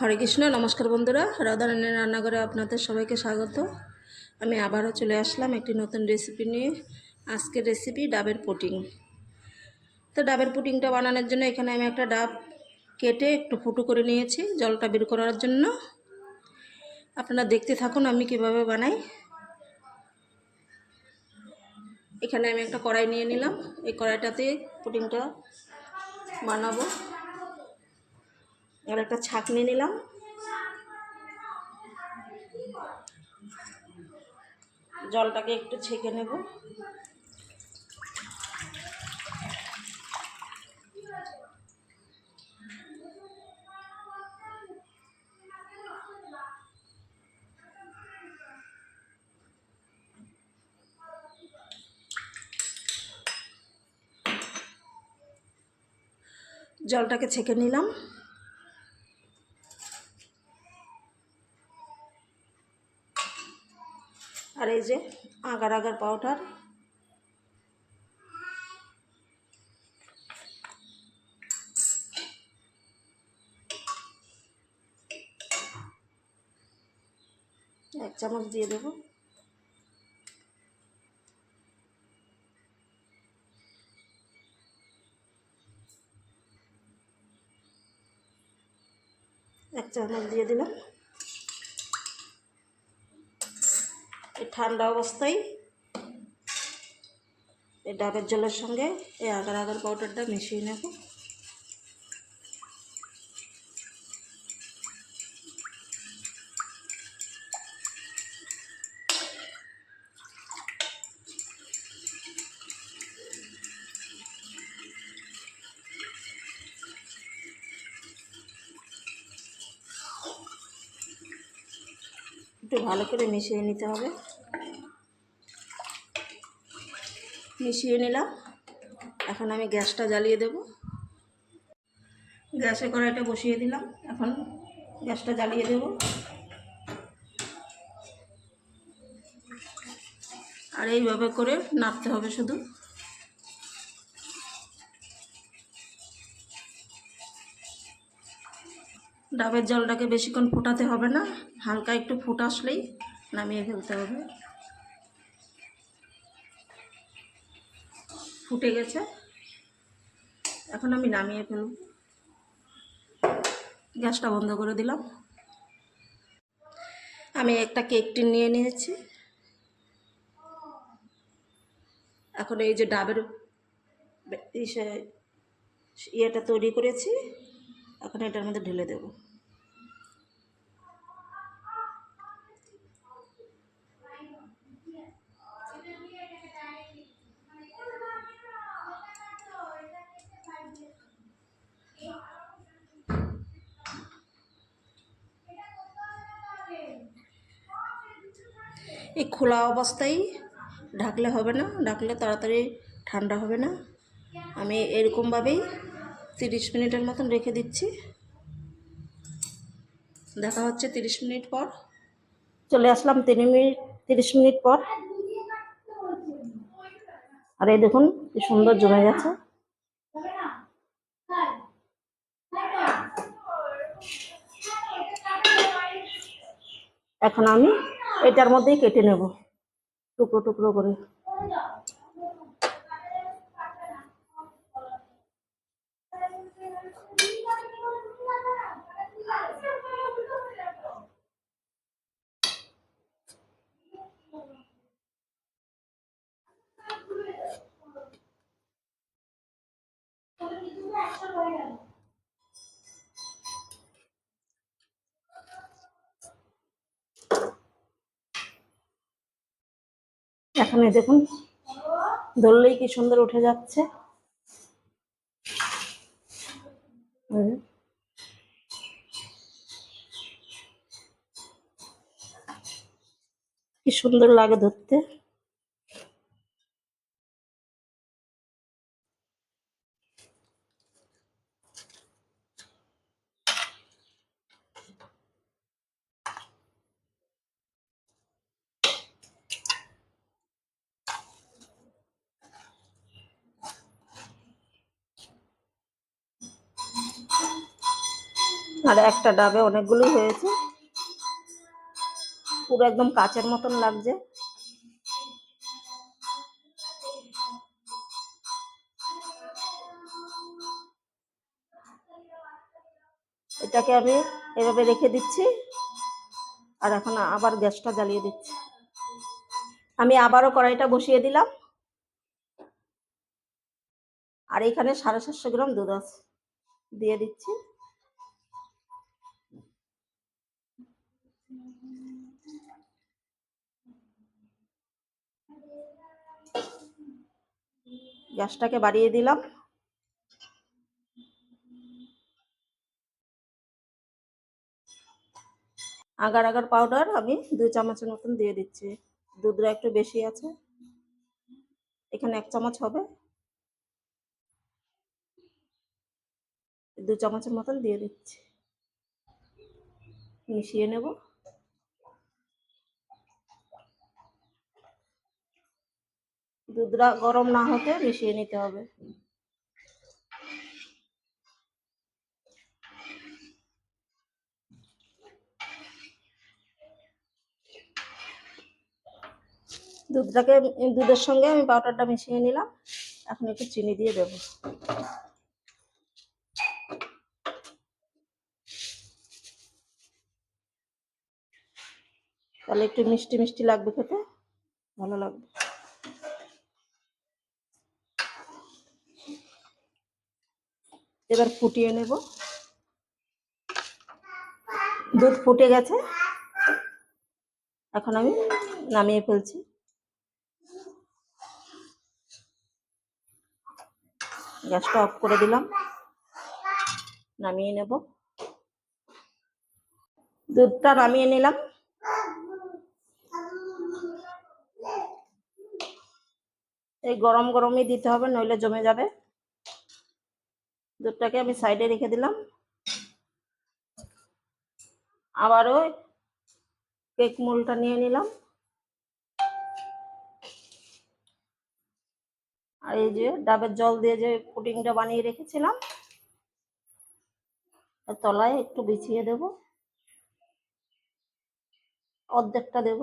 হরে কৃষ্ণ, নমস্কার বন্ধুরা। রাধারানীর রান্নাঘরে আপনাদের সবাইকে স্বাগত। আমি আবারও চলে আসলাম একটি নতুন রেসিপি নিয়ে। আজকের রেসিপি ডাবের পুটিং তো ডাবের পুটিংটা বানানোর জন্য এখানে আমি একটা ডাব কেটে একটু ফুটো করে নিয়েছি জলটা বের করার জন্য। আপনারা দেখতে থাকুন আমি কীভাবে বানাই। এখানে আমি একটা কড়াই নিয়ে নিলাম। এই কড়াইটাতে পুটিংটা বানাবো। আর একটা ছাঁকনি নিলাম। জলটাকে একটু ছেঁকে নেব। জলটাকে ছেঁকে নিলাম। আর এই যে আগার আগার পাউডার। এক চামচ দিয়ে দেবো। এক চামচ দিয়ে দিলাম এই ঠান্ডা অবস্থায়। এই ডাবের জলের সঙ্গে এই আগার আগার পাউডারটা মিশিয়ে নেব। একটু ভালো করে মিশিয়ে নিতে হবে। মিশিয়ে নিলাম। এখন আমি গ্যাসটা জ্বালিয়ে দেব। গ্যাসে কড়াইটা বসিয়ে দিলাম। এখন গ্যাসটা জ্বালিয়ে দেব। আর এইভাবে করে নাড়তে হবে শুধু। ডাবের জলটাকে বেশিক্ষণ ফোটাতে হবে না। হালকা একটু ফুট আসলেই নামিয়ে ফেলতে হবে। ফুটে গেছে। এখন আমি নামিয়ে ফেলব। গ্যাসটা বন্ধ করে দিলাম। আমি একটা কেক টিন নিয়ে নিয়েছি। এখন এই যে ডাবের ইয়েটা তৈরি করেছি। এখন এটার মধ্যে ঢেলে দেব। এই খোলা অবস্থায় ঢাকলে হবে না, ঢাকলে তাড়াতাড়ি ঠান্ডা হবে না। আমি এরকমভাবেই তিরিশ মিনিটের মতন রেখে দিচ্ছি। দেখা হচ্ছে তিরিশ মিনিট পর। চলে আসলাম তিন মিনিট তিরিশ মিনিট পর। আর এই দেখুন, কি সুন্দর জমে গেছে। এখন আমি এটার মধ্যেই কেটে নেব। টুকরো টুকরো করে। এখানে দেখুন ধরলেই কি সুন্দর উঠে যাচ্ছে। কি সুন্দর লাগে ধরতে। আর একটা ডাবে অনেকগুলোই হয়েছে। পুরো একদম কাচের মতন লাগছে। এটাকে আমি এভাবে রেখে দিচ্ছি। আর এখন আবার গ্যাসটা জ্বালিয়ে দিচ্ছি। আমি আবারও কড়াইটা বসিয়ে দিলাম। আর এখানে সাড়ে সাতশো গ্রাম দুধ আছে। দিয়ে দিচ্ছি। গ্যাসটাকে বাড়িয়ে দিলাম। আগার আগার পাউডার আমি দুই চামচের মতন দিয়ে দিচ্ছি। দুধটা একটু বেশি আছে। এখানে এক চামচ হবে। দু চামচের মতন দিয়ে দিচ্ছি। মিশিয়ে নেব। দুধটা গরম না হতে মিশিয়ে নিতে হবে। দুধটাকে, দুধের সঙ্গে আমি পাউডারটা মিশিয়ে নিলাম। এখন একটু চিনি দিয়ে দেবো। তাহলে একটু মিষ্টি মিষ্টি লাগবে খেতে, ভালো লাগবে। এবার ফুটিয়ে নেব। দুধ ফুটে গেছে। এখন আমি নামিয়ে ফেলছি। গ্যাসটা অফ করে দিলাম। নামিয়ে নেব। দুধটা নামিয়ে নিলাম। এই গরম গরমই দিতে হবে, নইলে জমে যাবে। দুধটাকে আমি সাইডে রেখে দিলাম। আবারও কেক মোলটা নিয়ে নিলাম। আর এই যে ডাবের জল দিয়ে যে পুডিংটা বানিয়ে রেখেছিলাম তলায় একটু বিছিয়ে দেব। অর্ধেকটা দেব।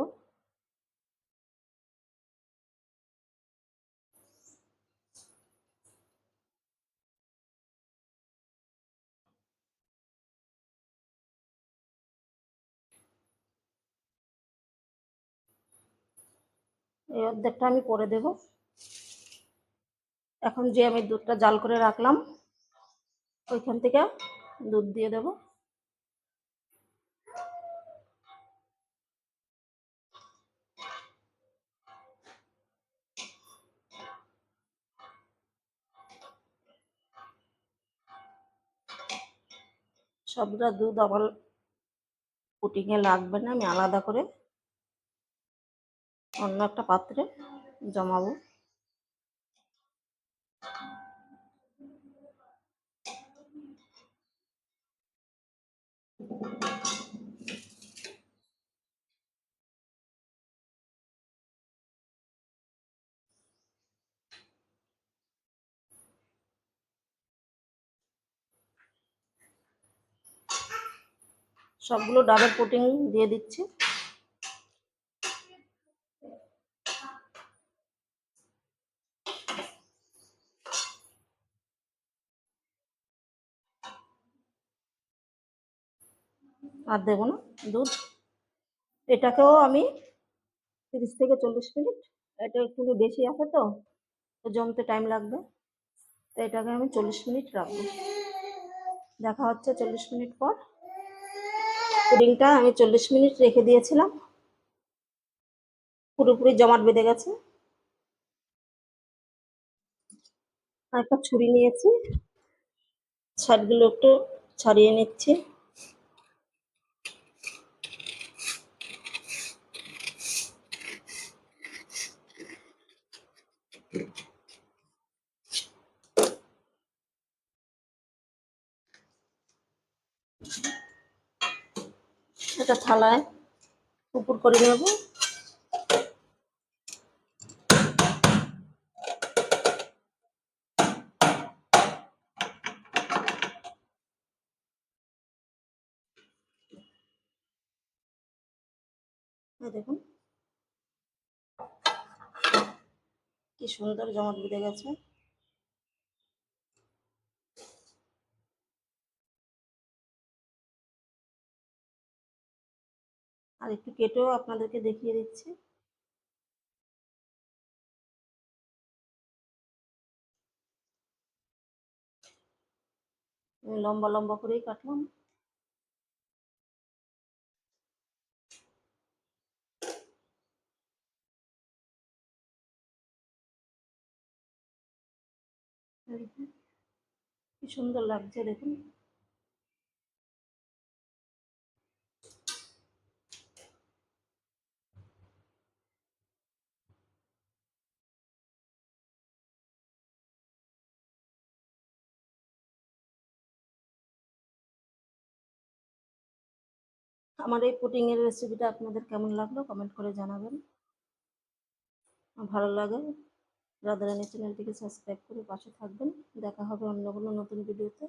এই অর্ধেকটা আমি করে দেব। এখন যে আমি দুধটা জাল করে রাখলাম, ওইখান থেকে দুধ দিয়ে দেব। সবটা দুধ আমার পুটিংয়ে লাগবে না, আমি আলাদা করে অন্য একটা পাত্রে জমাবো। সবগুলো ডাবের পুটিং দিয়ে দিচ্ছি। আর দেবো না, দুধ। এটাকেও আমি তিরিশ থেকে চল্লিশ মিনিট, এটা একটু বেশি আছে তো জমতে টাইম লাগবে। তো এটাকে আমি চল্লিশ মিনিট রাখব। দেখা হচ্ছে চল্লিশ মিনিট পর। পুডিংটা আমি চল্লিশ মিনিট রেখে দিয়েছিলাম। পুরোপুরি জমাট বেঁধে গেছে। একটা ছুরি নিয়েছি। ছাটগুলো একটু ছাড়িয়ে নিচ্ছি। সেটা থালায় উপর করে নেব। দেখুন। কি সুন্দর জমাট বেঁধে গেছে। আর একটু কেটেও আপনাদেরকে দেখিয়ে দিচ্ছি। লম্বা লম্বা করেই কাটলাম কি সুন্দর লাগছে দেখুন। আমার এই পুটিংয়ের রেসিপিটা আপনাদের কেমন লাগল কমেন্ট করে জানাবেন। ভালো লাগে রাধারানী চ্যানেলটিকে সাবস্ক্রাইব করে পাশে থাকবেন। দেখা হবে অন্য কোনো নতুন ভিডিওতে